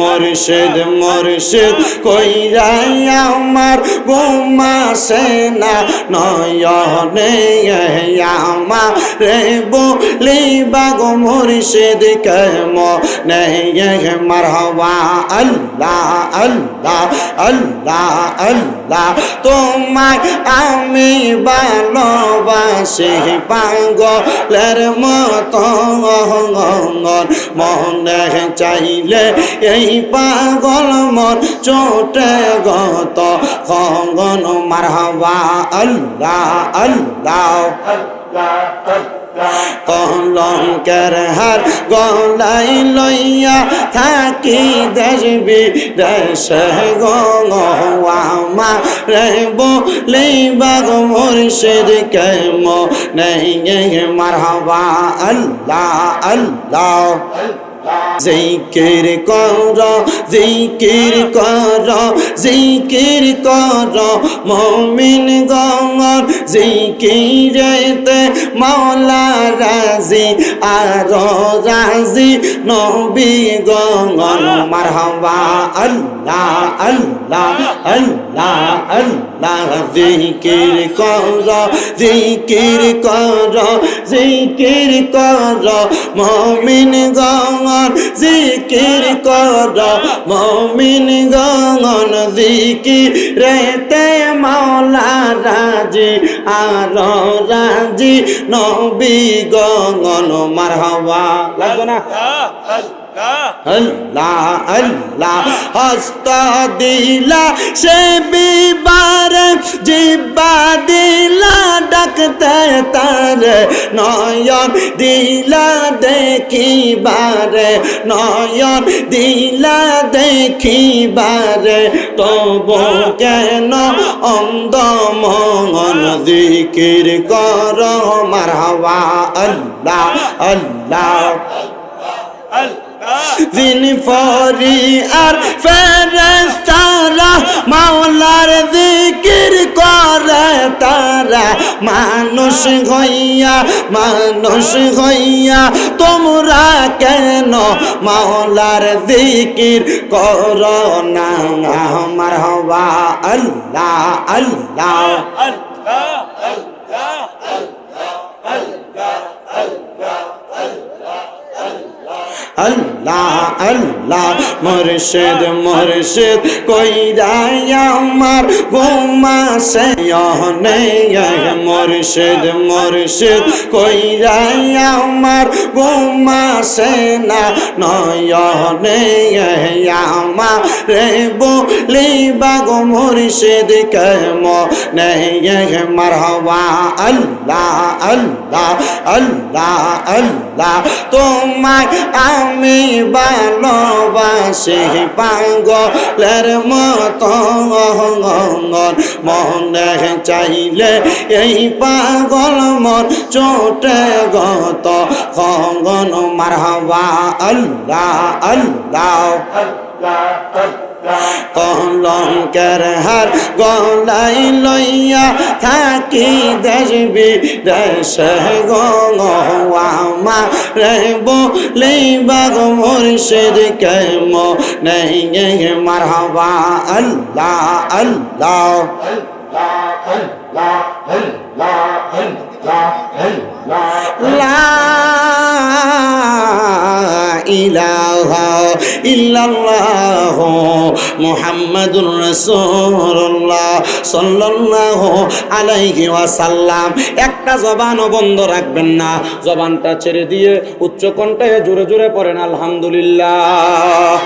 মুর্শিদ মুর্শিদ, কইরা আমার ঘুমাসে না নয়নে আমার রে বলি বাগ মুর্শিদ কেম নেই মারহবা? আল্লাহ আল্লাহ আল্লাহ আল্লাহ তোমার আমি ভালোবাসি। পাগলের মতো মনে চাইলে এই পাগল মন চোটে গত। খগন মারহবা, আল্লাহ আল্লাহ। কলঙ্কের হার গলাই লইয়া থাকি দেশ বিদেশে গমা রে বলি বাগ মুর্শিদ কেমো নেই মারহাবা আল্লাহ আল্লাহ জিকির কর জিকির কর জিকির কর। মমিন গঙ্গর জিকিরেতে মাওলা রাজি, আর রাজি নবী গঙ্গন মারহাবা, আল্লাহ আল্লাহ আল্লাহ আল্লাহ। জিকির কর জিকির কর জিকির কর। মমিন গঙ্গন জিকির কর মমিন গঙ্গন জিকির রেতে মাওলা রাজি, আর রাজি, নবী গঙ্গন মারহাবা। লাগবে না? আল্লাহ আল্লাহ, হস্ত দিলা সে বিবার জিব্বা দিলা। নয়ন দিলা দেখিবারে, নয়ন দিলা দেখিবারে, তবু কেন অন্ধ মন জিকির কর? মারহাবা আল্লাহ আল্লাহ। দিন ফরি আর ফেরেস্তারা মাওলার জিকির করে তারা। মানুষ হইয়া মানুষ হইয়া, তোমরা কেন মাওলার জিকির কর না? আমার হওয়া আল্লাহ আল্লাহ। আল্লাহ আল্লাহ মুর্শিদ মুর্শিদ কইরা আমার? ঘুমাসে মুর্শিদ মুর্শিদ কইরা আমার? ঘুমাসে না নয়নে আমার? রে বলি বাগ মুর্শিদ কেম নেই মারহবা? আল্লাহ আল্লাহ আল্লাহ আল্লাহ, তোমায় আমি ভালোবাসি পাগলের মতো মনে চাইলে এই পাগল মন চোটে গত। খগন মারহবা আল্লাহ আল্লাহ। কলঙ্কের হার গলাই লইয়া থাকি দেশ বিদেশে গমা রে বলি বাগ মুর্শিদ কেম নেই মারহবা, আল্লাহ আল্লাহ। লা ইলাহা ইল্লাল্লাহ মুহাম্মাদুর রাসূলুল্লাহ সাল্লাল্লাহু আলাইহি ওয়াসাল্লাম। একটা জবানও বন্ধ রাখবেন না। জবানটা ছেড়ে দিয়ে উচ্চ কণ্ঠে জোরে জোরে পড়েন, আলহামদুলিল্লাহ।